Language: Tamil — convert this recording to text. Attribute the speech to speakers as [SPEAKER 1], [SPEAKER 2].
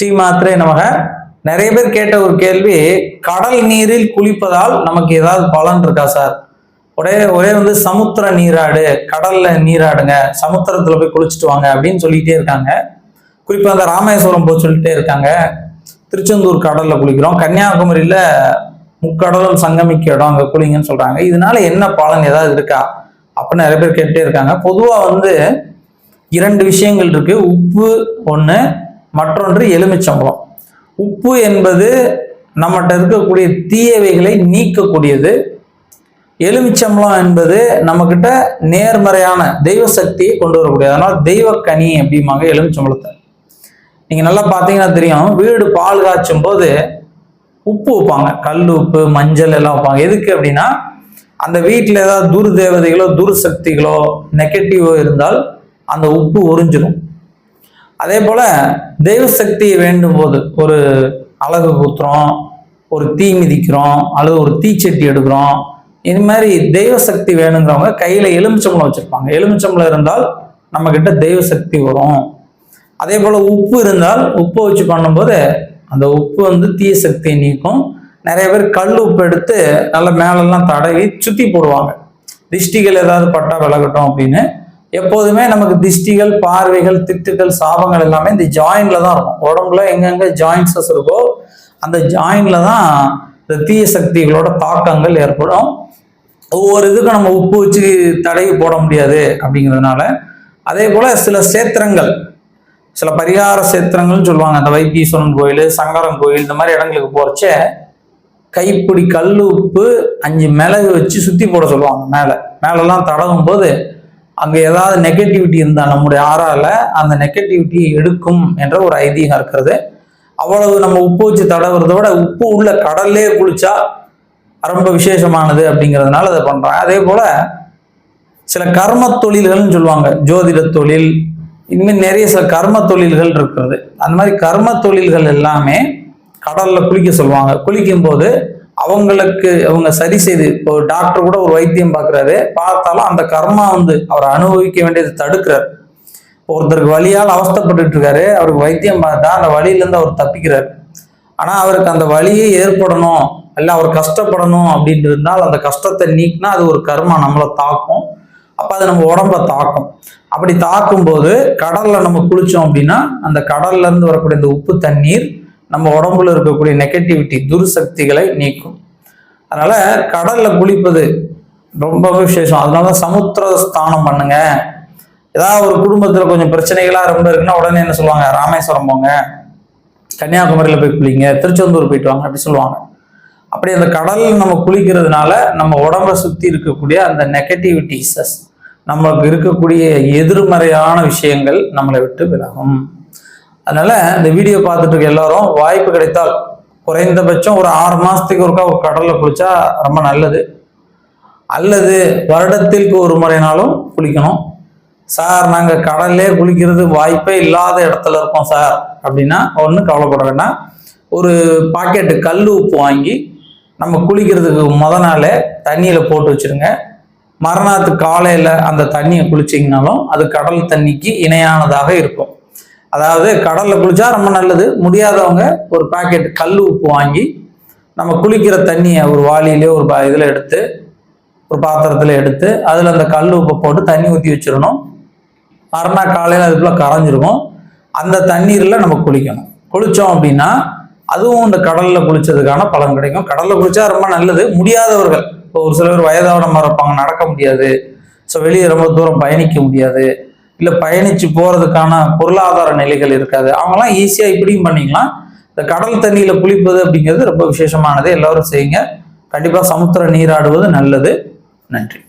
[SPEAKER 1] ஸ்ரீமாத்திரே நமக. நிறைய பேர் கேட்ட ஒரு கேள்வி கடல் நீரில் குளிப்பதால் நமக்கு ஏதாவது பலன் இருக்கா சார்? ஒரே ஒரே வந்து சமுத்திர நீராடு கடல்ல நீராடுங்க சமுத்திரத்துல போய் குளிச்சுட்டு வாங்க அப்படின்னு சொல்லிட்டே இருக்காங்க. குறிப்பா அந்த ராமேஸ்வரம் போய் சொல்லிட்டே இருக்காங்க. திருச்செந்தூர் கடல்ல குளிக்கிறோம். கன்னியாகுமரியில முக்கடலும் சங்கமிக்க இடம் அங்க குளிங்கன்னு சொல்றாங்க. இதனால என்ன பலன் ஏதாவது இருக்கா? அப்படின்னு நிறைய பேர் கேட்டே இருக்காங்க. பொதுவா வந்து இரண்டு விஷயங்கள் இருக்கு. உப்பு ஒன்று மற்றொன்று எலுமிச்சம்பழம். உப்பு என்பது நம்மகிட்ட இருக்கக்கூடிய தீயவைகளை நீக்கக்கூடியது. எலுமிச்சம்பழம் என்பது நம்மக்கிட்ட நேர்மறையான தெய்வ சக்தியை கொண்டு வரக்கூடியது. அதனால் தெய்வ கனி அப்படிம்பாங்க எலுமிச்சம்பழத்தை. நீங்கள் நல்லா பார்த்தீங்கன்னா தெரியும் வீடு பால் காய்ச்சும் போது உப்பு வைப்பாங்க. கல் உப்பு மஞ்சள் எல்லாம் வைப்பாங்க. எதுக்கு அப்படின்னா அந்த வீட்டில் ஏதாவது துர் தேவதைகளோ துர் சக்திகளோ நெகட்டிவோ இருந்தால் அந்த உப்பு உறிஞ்சிடும் அதே போல தெய்வ சக்தியை வேண்டும் போது ஒரு அழகு குத்துறோம் ஒரு தீ மிதிக்கிறோம் அல்லது ஒரு தீச்சட்டி எடுக்கிறோம். இது மாதிரி தெய்வ சக்தி வேணுங்கிறவங்க கையில எலுமிச்சம்பழம் வச்சிருப்பாங்க. எலுமிச்சம்பழம் இருந்தால் நம்ம கிட்ட தெய்வ சக்தி வரும். அதே போல உப்பு இருந்தால் உப்பு வச்சு பண்ணும்போது அந்த உப்பு வந்து தீய சக்தியை நீக்கும். நிறைய பேர் கல் உப்பு எடுத்து நல்ல மேலெல்லாம் தடவி சுத்தி போடுவாங்க. திஷ்டிகள் ஏதாவது பட்டா விலகட்டும் அப்படின்னு. எப்போதுமே நமக்கு திஷ்டிகள் பார்வைகள் திட்டுகள் சாபங்கள் எல்லாமே இந்த ஜாயின்ல தான் இருக்கும். உடம்புல எங்கெங்க ஜாயின்ஸஸ் இருக்கோ அந்த ஜாயின்ல தான் இந்த தீய சக்திகளோட தாக்கங்கள் ஏற்படும். ஒவ்வொரு இதுக்கும் நம்ம உப்பு வச்சு தடவி போட முடியாது அப்படிங்கிறதுனால. அதே போல சில சேத்திரங்கள் சில பரிகார சேத்திரங்கள்னு சொல்லுவாங்க. அந்த வைத்தீஸ்வரன் கோயில் சங்கரன் கோயில் இந்த மாதிரி இடங்களுக்கு போறச்ச கைப்பிடி கல் உப்பு அஞ்சு மிளகு வச்சு சுத்தி போட சொல்லுவாங்க மேலே. மேலெல்லாம் தடவும் போது அங்கே ஏதாவது நெகட்டிவிட்டி இருந்தால் நம்முடைய ஆறால அந்த நெகட்டிவிட்டியை எடுக்கும் என்ற ஒரு ஐதீகம் இருக்கிறது. அவ்வளவு நம்ம உப்பு வச்சு தடவுறத விட உப்பு உள்ள கடல்லே குளிச்சா ரொம்ப விசேஷமானது அப்படிங்கிறதுனால அதை பண்ணுறாங்க அதே போல் சில கர்ம தொழில்கள்னு சொல்லுவாங்க. ஜோதிட தொழில் இனிமேல் நிறைய சில கர்ம தொழில்கள் இருக்கிறது. அந்த மாதிரி கர்ம தொழில்கள் எல்லாமே கடலில் குளிக்க சொல்லுவாங்க. குளிக்கும்போது அவங்களுக்கு அவங்க சரி செய்து இப்போ ஒரு டாக்டர் கூட ஒரு வைத்தியம் பார்க்குறாரு. பார்த்தாலும் அந்த கர்மா வந்து அவரை அனுபவிக்க வேண்டியது தடுக்கிறார். ஒருத்தருக்கு வழியால் அவஸ்தப்பட்டு இருக்காரு. அவருக்கு வைத்தியம் பார்த்தா அந்த வழியிலேருந்து அவர் தப்பிக்கிறார். ஆனால் அவருக்கு அந்த வலியே ஏற்படணும் இல்லை அவர் கஷ்டப்படணும் அப்படின்னு இருந்தால் அந்த கஷ்டத்தை நீக்கினா அது ஒரு கர்மா நம்மளை தாக்கும். அப்போ அது நம்ம உடம்ப தாக்கும். அப்படி தாக்கும் போது நம்ம குளித்தோம் அப்படின்னா அந்த கடல்லேருந்து வரக்கூடிய இந்த உப்பு தண்ணீர் நம்ம உடம்புல இருக்கக்கூடிய நெகட்டிவிட்டி துர்சக்திகளை நீக்கும். அதனால கடல்ல குளிப்பது ரொம்ப விசேஷம். அதனால சமுத்திர ஸ்தானம் பண்ணுங்க. ஏதாவது ஒரு குடும்பத்துல கொஞ்சம் பிரச்சனைகளா ரொம்ப இருக்குன்னா உடனே என்ன சொல்லுவாங்க? ராமேஸ்வரம் போங்க. கன்னியாகுமரியில போய் குளிங்க. திருச்செந்தூர் போயிட்டு வாங்க. அப்படி சொல்லுவாங்க. அப்படி அந்த கடல் நம்ம குளிக்கிறதுனால நம்ம உடம்ப சுத்தி இருக்கக்கூடிய அந்த நெகட்டிவிட்டிஸஸ் நம்மளுக்கு இருக்கக்கூடிய எதிர்மறையான விஷயங்கள் நம்மளை விட்டு விலகும். அதனால இந்த வீடியோ பார்த்துட்டு இருக்க எல்லாரும் வாய்ப்பு கிடைத்தால் குறைந்தபட்சம் ஒரு ஆறு மாசத்துக்கு ஒருக்கா ஒரு கடல்ல குளிச்சா ரொம்ப நல்லது. அல்லது வருடத்திற்கு ஒரு முறைனாலும் குளிக்கணும். சார் நாங்கள் கடல்லே குளிக்கிறது வாய்ப்பே இல்லாத இடத்துல இருக்கோம் சார். அப்படின்னா ஒன்றும் கவலைப்பட வேண்டாம். ஒரு பாக்கெட்டு கல் உப்பு வாங்கி நம்ம குளிக்கிறதுக்கு முத நாளே தண்ணியில் போட்டு வச்சிருங்க. மறுநாள் காலையில் அந்த தண்ணியை குளிச்சிங்கனாலும் அது கடல் தண்ணிக்கு இணையானதாக இருக்கும். அதாவது கடலில் குளிச்சா ரொம்ப நல்லது. முடியாதவங்க ஒரு பாக்கெட் கல் உப்பு வாங்கி நம்ம குளிக்கிற தண்ணியை ஒரு வாளியிலே ஒரு இதில் எடுத்து ஒரு பாத்திரத்தில் எடுத்து அதில் அந்த கல் உப்பை போட்டு தண்ணி ஊற்றி வச்சிடணும். மறுநாள் காலையில் அதுக்குள்ளே கரைஞ்சிருக்கும் அந்த தண்ணீரில் நம்ம குளிக்கணும். குளித்தோம் அப்படின்னா அதுவும் இந்த கடலில் குளித்ததுக்கான பலன் கிடைக்கும். கடலில் குளித்தா ரொம்ப நல்லது. முடியாதவர்கள் இப்போ ஒரு சில பேர் வயதானமாக இருப்பாங்க நடக்க முடியாது. ஸோ வெளியே ரொம்ப தூரம் பயணிக்க முடியாது. இல்லை பயணித்து போகிறதுக்கான பொருளாதார நிலைகள் இருக்காது. அவங்களாம் ஈஸியாக இப்படியும் பண்ணிக்கலாம். இந்த கடல் தண்ணியில் குளிப்பது அப்படிங்கிறது ரொம்ப விசேஷமானது. எல்லாரும் செய்யுங்க. கண்டிப்பாக சமுத்திர நீராடுவது நல்லது. நன்றி.